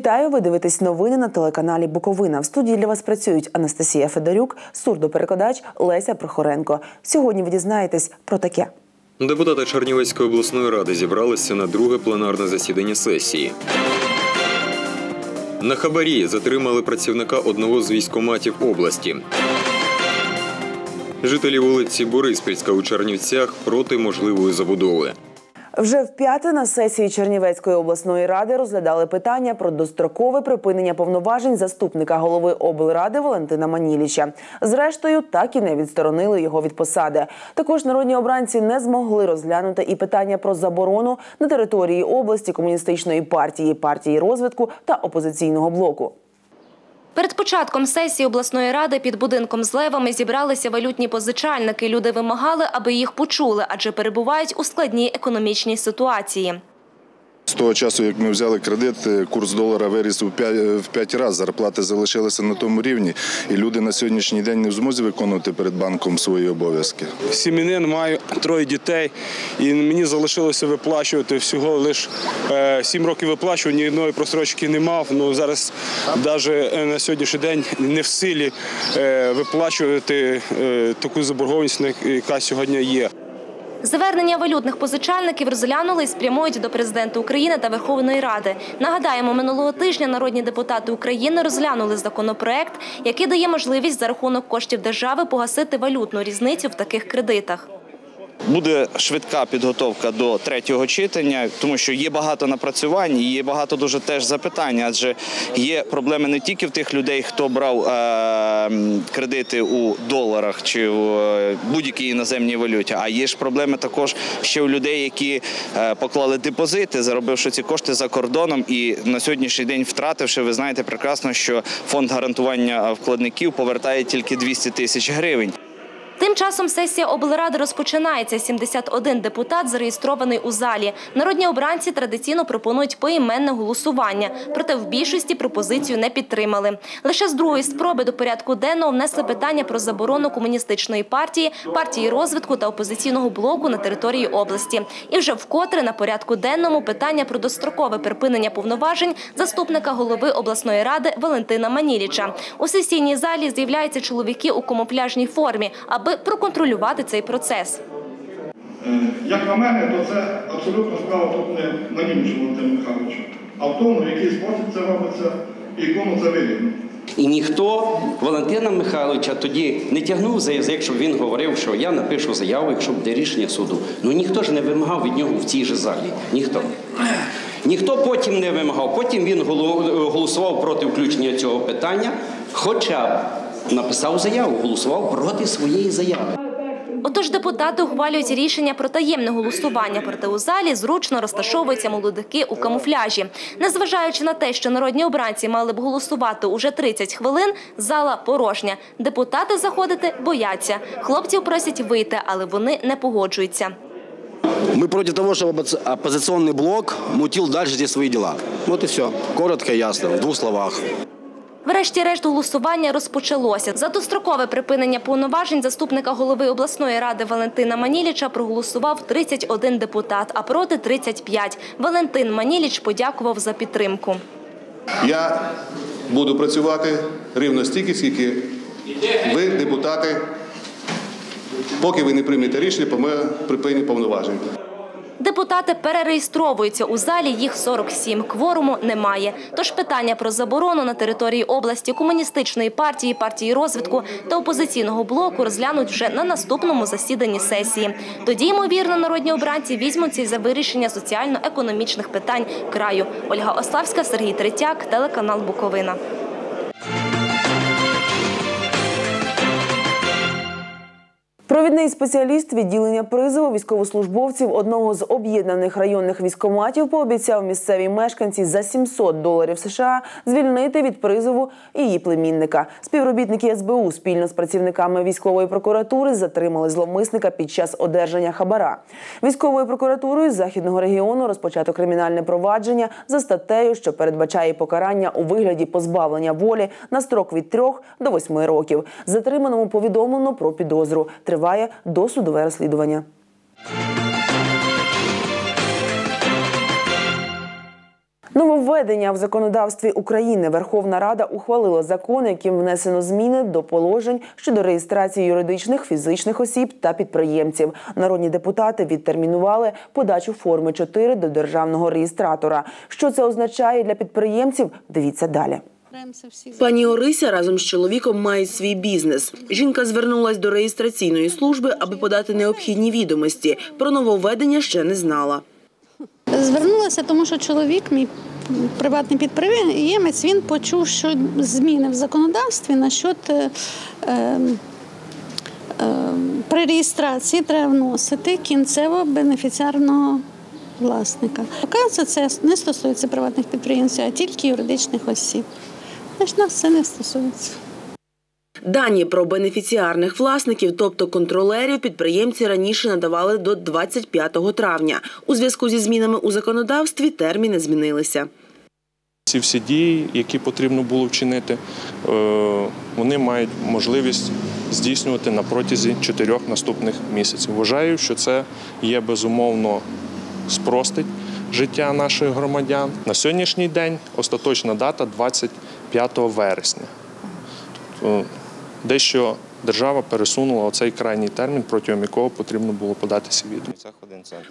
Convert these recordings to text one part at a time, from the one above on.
Вітаю! Ви дивитесь новини на телеканалі Буковина. В студії для вас працюють Анастасія Федорюк, сурдоперекладач Леся Прохоренко. Сьогодні ви дізнаєтесь про таке. Депутати Чернівецької обласної ради зібралися на друге пленарне засідання сесії. На хабарі затримали працівника одного з військоматів області. Жителі вулиці Бориспільська у Чернівцях проти можливої забудови. Вже вп'яте на сесії Чернівецької обласної ради розглядали питання про дострокове припинення повноважень заступника голови облради Валентина Маніліча. Зрештою, так і не відсторонили його від посади. Також народні обранці не змогли розглянути і питання про заборону на території області комуністичної партії, партії розвитку та опозиційного блоку. Перед початком сесії обласної ради під будинком з левами зібралися валютні позичальники. Люди вимагали, аби їх почули, адже перебувають у складній економічній ситуації. З того часу, як ми взяли кредит, курс долара виріс в 5, разів, зарплати залишилися на тому рівні, і люди на сьогоднішній день не в змозі виконувати перед банком свої обов'язки. Сім'янин маю троє дітей, і мені залишилося виплачувати всього лише 7 років виплачував, ні одної просрочки не мав. Ну зараз навіть на сьогоднішній день не в силі е, виплачувати е, таку заборгованість, яка сьогодні є. Звернення валютних позичальників розглянули і спрямують до президента України та Верховної Ради. Нагадаємо, минулого тижня народні депутати України розглянули законопроект, який дає можливість за рахунок коштів держави погасити валютну різницю в таких кредитах. Буде швидка підготовка до третього читання, тому що є багато напрацювань, і є багато дуже теж запитань, адже є проблеми не тільки в тих людей, хто брав е- кредити у доларах чи в е будь-якій іноземній валюті, а є ж проблеми також ще у людей, які е поклали депозити, заробивши ці кошти за кордоном, і на сьогоднішній день втративши, ви знаєте прекрасно, що фонд гарантування вкладників повертає тільки 200 тисяч гривень. Тим часом сесія облради розпочинається. 71 депутат зареєстрований у залі. Народні обранці традиційно пропонують поіменне голосування, проте в більшості пропозицію не підтримали. Лише з другої спроби до порядку денного внесли питання про заборону комуністичної партії, партії розвитку та опозиційного блоку на території області. І вже вкотре на порядку денному питання про дострокове припинення повноважень заступника голови обласної ради Валентина Маніліча. У сесійній залі з'являються чоловіки у камуфляжній формі, аби проконтролювати цей процес. Як на мене, то це абсолютно справа тут не на іншому Валентину Михайловичу, а в тому, в який спосіб це робиться і кому це вигідно. І ніхто Валентина Михайловича тоді не тягнув за язик, щоб він говорив, що я напишу заяву, якщо буде рішення суду. Ну ніхто ж не вимагав від нього в цій же залі. Ніхто. Ніхто потім не вимагав. Потім він голосував проти включення цього питання, хоча написав заяву, голосував проти своєї заяви. Отож, депутати ухвалюють рішення про таємне голосування, проте у залі зручно розташовуються молодики у камуфляжі. Незважаючи на те, що народні обранці мали б голосувати уже 30 хвилин, зала порожня. Депутати заходити бояться. Хлопців просять вийти, але вони не погоджуються. Мы против того, чтобы оппозиционный блок мутил дальше здесь свои дела. Вот и все. Коротко и ясно, в двух словах. Врешті-решт голосування розпочалося. За дострокове припинення повноважень заступника голови обласної ради Валентина Маніліча проголосував 31 депутат, а проти 35. Валентин Маніліч подякував за підтримку. Я буду працювати рівно стільки, скільки ви, депутати, поки ви не приймете рішення по припиненню повноважень. Депутати перереєстровуються у залі, їх 47. Кворуму немає. Тож питання про заборону на території області комуністичної партії, партії розвитку та опозиційного блоку розглянуть вже на наступному засіданні сесії. Тоді, ймовірно, народні обранці візьмуться за вирішення соціально-економічних питань краю. Ольга Ославська, Сергій Третяк, телеканал Буковина. Провідний спеціаліст відділення призову військовослужбовців одного з об'єднаних районних військоматів пообіцяв місцевій мешканці за 700 доларів США звільнити від призову її племінника. Співробітники СБУ спільно з працівниками військової прокуратури затримали зловмисника під час одержання хабара. Військовою прокуратурою західного регіону розпочато кримінальне провадження за статтею, що передбачає покарання у вигляді позбавлення волі на строк від 3 до 8 років. Затриманому повідомлено про підозру триває досудове розслідування. Нововведення в законодавстві України Верховна Рада ухвалила закон, яким внесено зміни до положень щодо реєстрації юридичних фізичних осіб та підприємців. Народні депутати відтермінували подачу форми 4 до державного реєстратора. Що це означає для підприємців? Дивіться далі. Пані Орися разом з чоловіком мають свій бізнес. Жінка звернулась до реєстраційної служби, аби подати необхідні відомості. Про нововведення ще не знала. Звернулася, тому що чоловік, мій приватний підприємець, він почув, що зміни в законодавстві насчет е, е, е, при реєстрації треба вносити кінцевого бенефіціарного власника. Оказується, це не стосується приватних підприємців, а тільки юридичних осіб. Значить, нас це не стосується. Дані про бенефіціарних власників, тобто контролерів, підприємці раніше надавали до 25 травня. У зв'язку зі змінами у законодавстві терміни змінилися. Ці всі дії, які потрібно було вчинити, е, вони мають можливість здійснювати на протязі чотирьох наступних місяців. Вважаю, що це є безумовно спростить життя наших громадян. На сьогоднішній день остаточна дата 25 вересня. Тобто дещо держава пересунула оцей крайній термін, протягом якого потрібно було подати свій.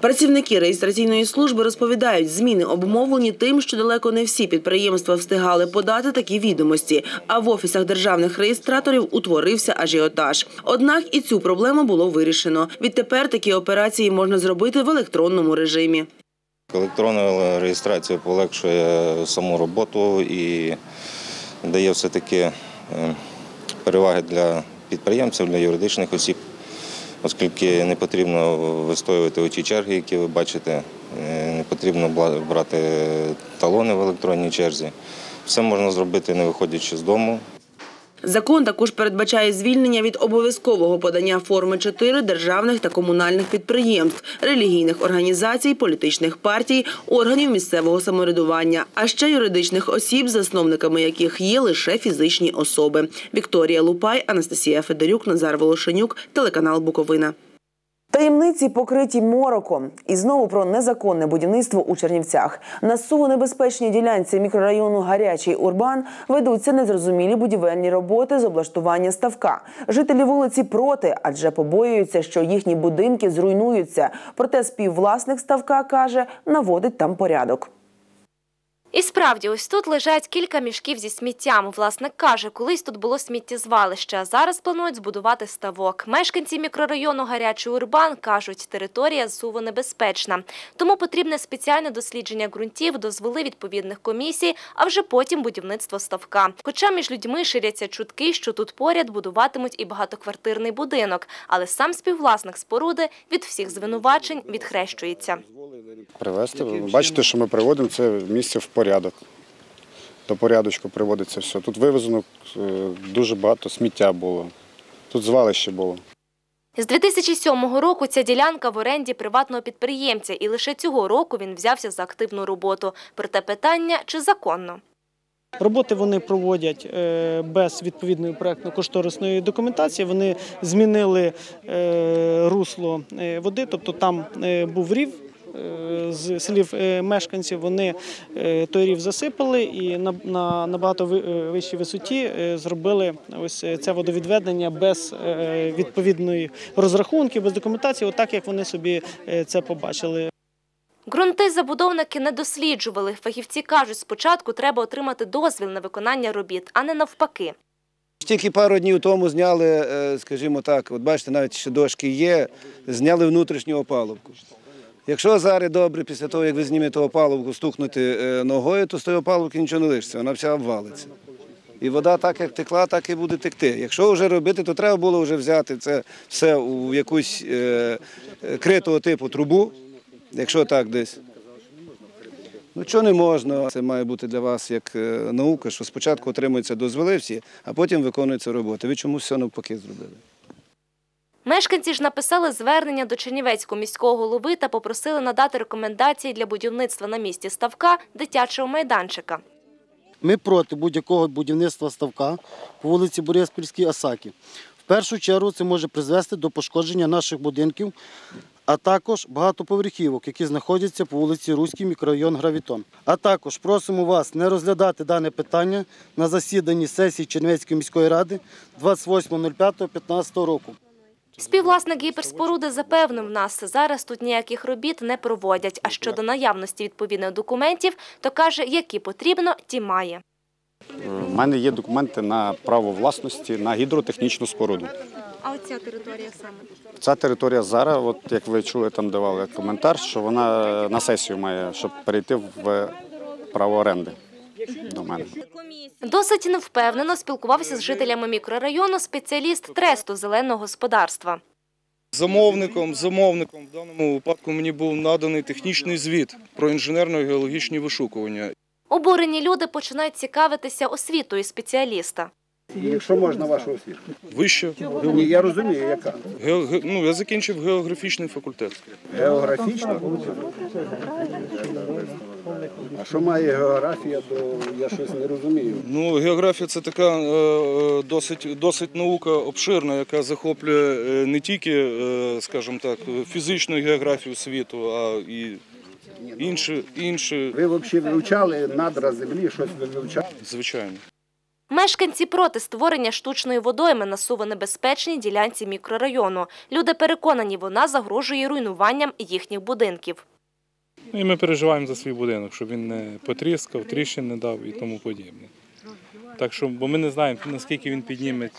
Працівники реєстраційної служби розповідають, зміни обумовлені тим, що далеко не всі підприємства встигали подати такі відомості. А в офісах державних реєстраторів утворився ажіотаж. Однак і цю проблему було вирішено. Відтепер такі операції можна зробити в електронному режимі. Електронна реєстрація полегшує саму роботу і дає все-таки е, переваги для підприємців, для юридичних осіб, оскільки не потрібно вистоювати оті черги, які ви бачите, е, не потрібно брати талони в електронній черзі. Все можна зробити, не виходячи з дому. Закон також передбачає звільнення від обов'язкового подання форми 4 державних та комунальних підприємств, релігійних організацій, політичних партій, органів місцевого самоврядування, а ще юридичних осіб, засновниками яких є лише фізичні особи. Вікторія Лупай, Анастасія Федорюк, Назар Волошенюк, телеканал Буковина. Таємниці покриті мороком. І знову про незаконне будівництво у Чернівцях. На суво-небезпечній ділянці мікрорайону Гарячий Урбан ведуться незрозумілі будівельні роботи з облаштування ставка. Жителі вулиці проти, адже побоюються, що їхні будинки зруйнуються. Проте співвласник ставка каже, наводить там порядок. І справді, ось тут лежать кілька мішків зі сміттям. Власник каже, колись тут було сміттєзвалище, а зараз планують збудувати ставок. Мешканці мікрорайону Гарячий Урбан кажуть, територія суво небезпечна. Тому потрібне спеціальне дослідження ґрунтів, дозволи відповідних комісій, а вже потім будівництво ставка. Хоча між людьми ширяться чутки, що тут поряд будуватимуть і багатоквартирний будинок, але сам співвласник споруди від всіх звинувачень відхрещується. Привезти. Бачите, що ми приводимо це місце в порядок. До порядочку приводиться все. Тут вивезено е, дуже багато сміття було. Тут звалище було. З 2007 року ця ділянка в оренді приватного підприємця, і лише цього року він взявся за активну роботу. Проте питання, чи законно. Роботи вони проводять е, без відповідної проектно-кошторисної документації. Вони змінили е, русло води, тобто там був рів. Е, З слів е, мешканців вони е, той рів засипали і на, на набагато ви- вищій висоті зробили ось це водовідведення без відповідної розрахунки, без документації, отак як вони собі це побачили. Ґрунти забудовники не досліджували. Фахівці кажуть, спочатку треба отримати дозвіл на виконання робіт, а не навпаки. Тільки пару днів тому зняли, скажімо так, от бачите, навіть ще дошки є, зняли внутрішню опалубку. Якщо зараз добре, після того, як ви знімете опалубку, стукнути е, ногою, то з тої опалубки нічого не лишиться, вона вся обвалиться. І вода так, як текла, так і буде текти. Якщо вже робити, то треба було вже взяти це все у якусь е, критого типу трубу, якщо так десь. Ну, чого не можна? Це має бути для вас як е, наука, що спочатку отримуються дозволи всі, а потім виконуються роботи. Ви чомусь все навпаки зробили. Мешканці ж написали звернення до Чернівецького міського голови та попросили надати рекомендації для будівництва на місці ставка дитячого майданчика. Ми проти будь-якого будівництва ставка по вулиці Бориспільській Асакі. В першу чергу це може призвести до пошкодження наших будинків, а також багатоповерхівок, які знаходяться по вулиці Руський, мікрорайон Гравітон. А також просимо вас не розглядати дане питання на засіданні сесії Чернівецької міської ради 28.05.15 року. Співвласник гіперспоруди запевнив нас, зараз тут ніяких робіт не проводять. А щодо наявності відповідних документів, то каже, які потрібно, ті має. У мене є документи на право власності на гідротехнічну споруду. А оця територія саме? Ця територія зараз, от як ви чули, там давали коментар, що вона на сесію має, щоб перейти в право оренди до мене. Досить невпевнено спілкувався з жителями мікрорайону спеціаліст тресту зеленого господарства. Замовником, замовником в даному випадку мені був наданий технічний звіт про інженерно-геологічні вишукування. Обурені люди починають цікавитися освітою спеціаліста. Якщо можна вашу освіту. Вище. Ні, я розумію, яка. Ге- ге- ну, я закінчив географічний факультет. Географічна? А що має географія, то я щось не розумію. Ну, географія це така е, е, досить, досить наука обширна, яка захоплює е, не тільки, скажімо так, фізичну географію світу, а і інші. інші... Ви взагалі вивчали надра землі, щось ви вивчали? Звичайно. Мешканці проти створення штучної водойми на сувонебезпечній ділянці мікрорайону. Люди переконані, вона загрожує руйнуванням їхніх будинків. Ну, І ми переживаємо за свій будинок, щоб він не потріскав, тріщин не дав і тому подібне. Так що, бо ми не знаємо, наскільки він підніме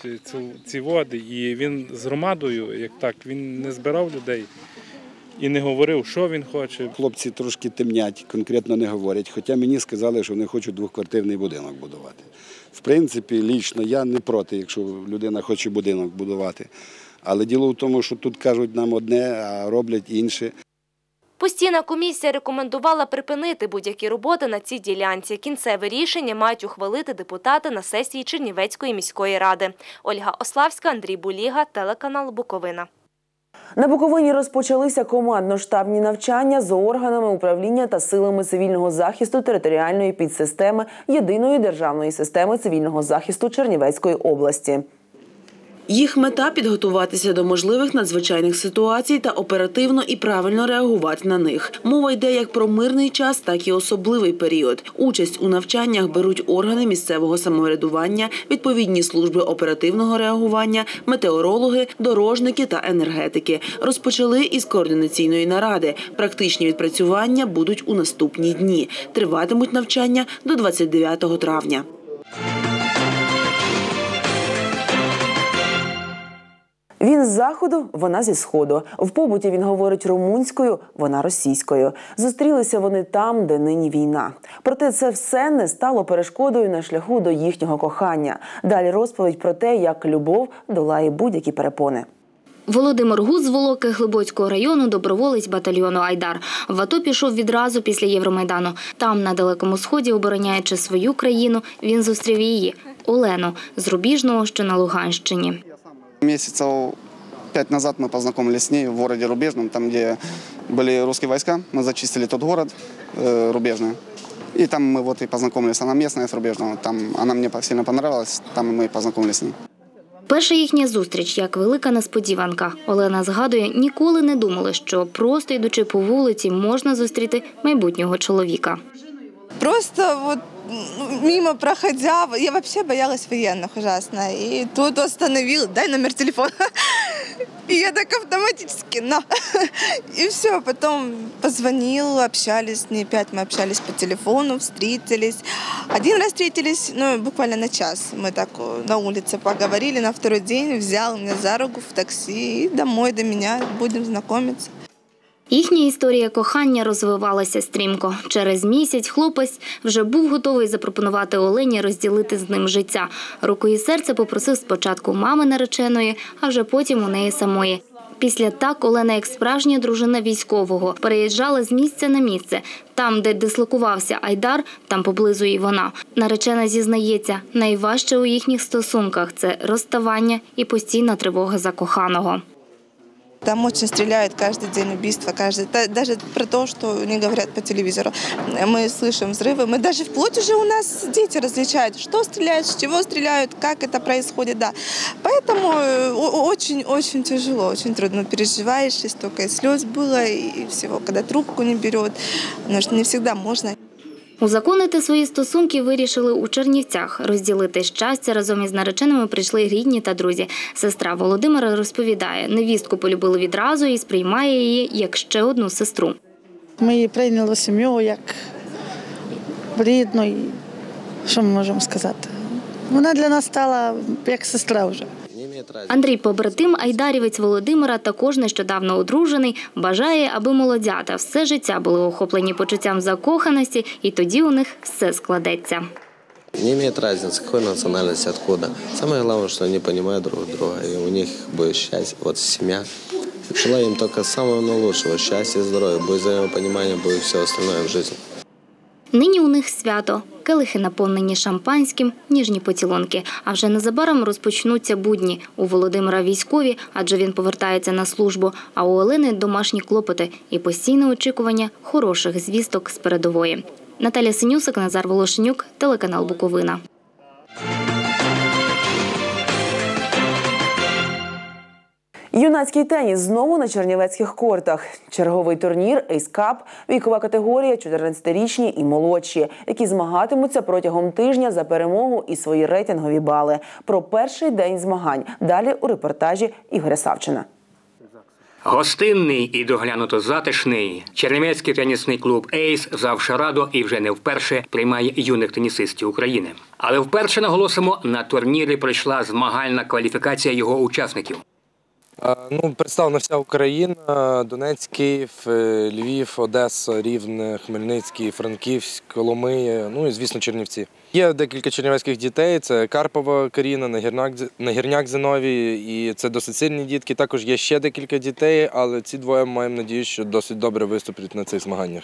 ці, води, і він з громадою, як так, він не збирав людей і не говорив, що він хоче. Хлопці трошки темнять, конкретно не говорять. Хоча мені сказали, що вони хочуть двоквартирний будинок будувати. В принципі, лічно я не проти, якщо людина хоче будинок будувати. Але діло в тому, що тут кажуть нам одне, а роблять інше. Постійна комісія рекомендувала припинити будь-які роботи на цій ділянці. Кінцеве рішення мають ухвалити депутати на сесії Чернівецької міської ради. Ольга Ославська, Андрій Буліга, телеканал Буковина. На Буковині розпочалися командно-штабні навчання з органами управління та силами цивільного захисту територіальної підсистеми єдиної державної системи цивільного захисту Чернівецької області. Їх мета підготуватися до можливих надзвичайних ситуацій та оперативно і правильно реагувати на них. Мова йде як про мирний час, так і особливий період. Участь у навчаннях беруть органи місцевого самоврядування, відповідні служби оперативного реагування, метеорологи, дорожники та енергетики. Розпочали із координаційної наради. Практичні відпрацювання будуть у наступні дні. Триватимуть навчання до 29 травня. Він з заходу, вона зі сходу. В побуті він говорить румунською, вона російською. Зустрілися вони там, де нині війна. Проте це все не стало перешкодою на шляху до їхнього кохання. Далі розповідь про те, як любов долає будь-які перепони. Володимир Гуз з Волоки Глибоцького району доброволець батальйону Айдар. В АТО пішов відразу після Євромайдану. Там, на Далекому Сході, обороняючи свою країну, він зустрів її Олену з Рубіжного, що на Луганщині. Месяцев пять назад мы познакомились с ней в городе Рубежном, там, где были русские войска. Мы зачистили тот город э, Рубежный. И там мы вот и познакомились. Она местная с Рубежного. Там она мне сильно понравилась. Там мы и познакомились с ней. Перша їхня зустріч як велика несподіванка. Олена згадує, ніколи не думала, що просто йдучи по вулиці, можна зустріти майбутнього чоловіка. Просто вот м, мимо проходя, я вообще боялась военных ужасно. И тут остановил, дай номер телефона. И я так автоматически, на. И все, потом позвонил, общались с ней, опять мы общались по телефону, встретились. Один раз встретились, ну, буквально на час. Мы так э, на улице поговорили, на второй день взял меня за руку в такси и домой до меня, будем знакомиться. Їхня історія кохання розвивалася стрімко. Через місяць хлопець вже був готовий запропонувати Олені розділити з ним життя. Руку і серце попросив спочатку мами нареченої, а вже потім у неї самої. Після так Олена, як справжня дружина військового, переїжджала з місця на місце. Там, де дислокувався Айдар, там поблизу і вона. Наречена зізнається, найважче у їхніх стосунках це розставання і постійна тривога за коханого. Там очень стреляют каждый день убийства, каждый. Даже про то, что они говорят по телевизору. Мы слышим взрывы. Мы даже вплоть уже у нас дети различают, что стреляют, с чего стреляют, как это происходит. Да. Поэтому э, очень-очень тяжело, очень трудно переживаешь, и столько и слез было, и всего, когда трубку не берет. Потому что не всегда можно. Узаконити свої стосунки вирішили у Чернівцях. Розділити щастя разом із нареченими прийшли рідні та друзі. Сестра Володимира розповідає, невістку полюбили відразу і сприймає її як ще одну сестру. Ми її прийняли сім'ю як рідну. Що ми можемо сказати? Вона для нас стала як сестра вже. Андрій побратим Айдарівець Володимира, також нещодавно одружений, бажає, аби молодята все життя були охоплені почуттям закоханості, і тоді у них все складеться. Не имеет разницы, какой национальности, откуда. Самое главное, что они понимают друг друга, и у них будет счастье, вот семья. Желаю им только самого наилучшего, счастья, здоровья, будет взаимопонимание, будет все остальное в жизни. Нині у них свято. Келихи наповнені шампанським, ніжні поцілунки. А вже незабаром розпочнуться будні. У Володимира військові, адже він повертається на службу. А у Олени домашні клопоти і постійне очікування хороших звісток з передової. Наталя Синюсик, Назар Волошенюк, телеканал Буковина. Юнацький теніс знову на чернівецьких кортах. Черговий турнір Cup – вікова категорія 14-річні і молодші, які змагатимуться протягом тижня за перемогу і свої рейтингові бали. Про перший день змагань далі у репортажі Ігоря Савчина. Гостинний і доглянуто затишний Чернівецький тенісний клуб Ейс завше радо і вже не вперше приймає юних тенісистів України. Але вперше наголосимо на турнірі пройшла змагальна кваліфікація його учасників. А, Ну, представлена вся Україна, Донецьк, Київ, е, Львів, Одеса, Рівне, Хмельницький, Франківськ, Коломия, ну і звісно Чернівці. Є декілька чернівецьких дітей. Це Карпова Каріна, Нагірняк, Нагірняк Зиновій, і це досить сильні дітки. Також є ще декілька дітей, але ці двоє маємо надію, що досить добре виступлять на цих змаганнях.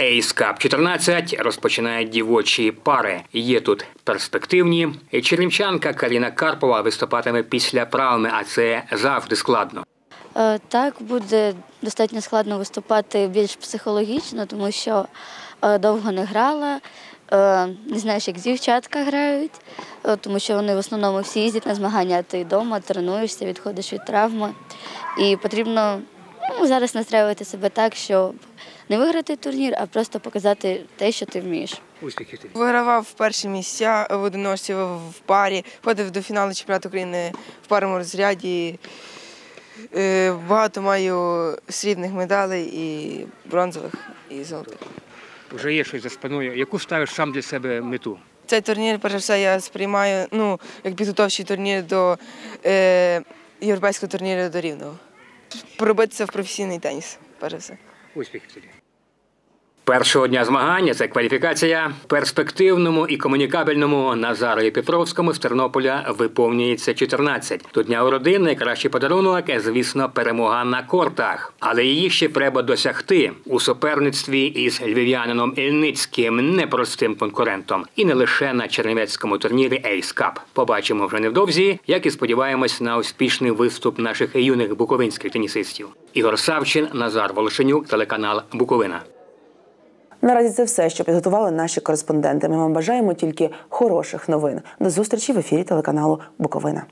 Ейс Кап 14 розпочинають дівочі пари. Є тут перспективні. Чернівчанка Каріна Карпова виступатиме після травми, а це завжди складно. Е, Так, буде достатньо складно виступати більш психологічно, тому що е, довго не грала, е, не знаєш, як дівчатка грають, тому що вони в основному всі їздять на змагання, ти вдома тренуєшся, відходиш від травми. І потрібно ну, зараз настраювати себе так, щоб не виграти турнір, а просто показати те, що ти вмієш. Успіхів тобі. Вигравав перші місця в одиночці в парі, ходив до фіналу чемпіонату України в парному розряді. Е, Багато маю срібних медалей і бронзових, і золотих. Вже є щось за спиною. Яку ставиш сам для себе мету? Цей турнір, перш за все, я сприймаю ну, як підготовчий турнір до е, європейського турніру до Рівного. Пробитися в професійний теніс, перш за все. Успіхів тобі. Першого дня змагання це кваліфікація перспективному і комунікабельному Назарові Петровському з Тернополя виповнюється 14. До дня у найкращий подарунок, звісно, перемога на кортах. Але її ще треба досягти у суперництві із львів'янином Ільницьким, непростим конкурентом, і не лише на чернівецькому турнірі Ейс Кап. Побачимо вже невдовзі, як і сподіваємось на успішний виступ наших юних буковинських тенісистів. Ігор Савчин, Назар Волошенюк, телеканал Буковина. Наразі це все, що підготували наші кореспонденти. Ми вам бажаємо тільки хороших новин. До зустрічі в ефірі телеканалу Буковина.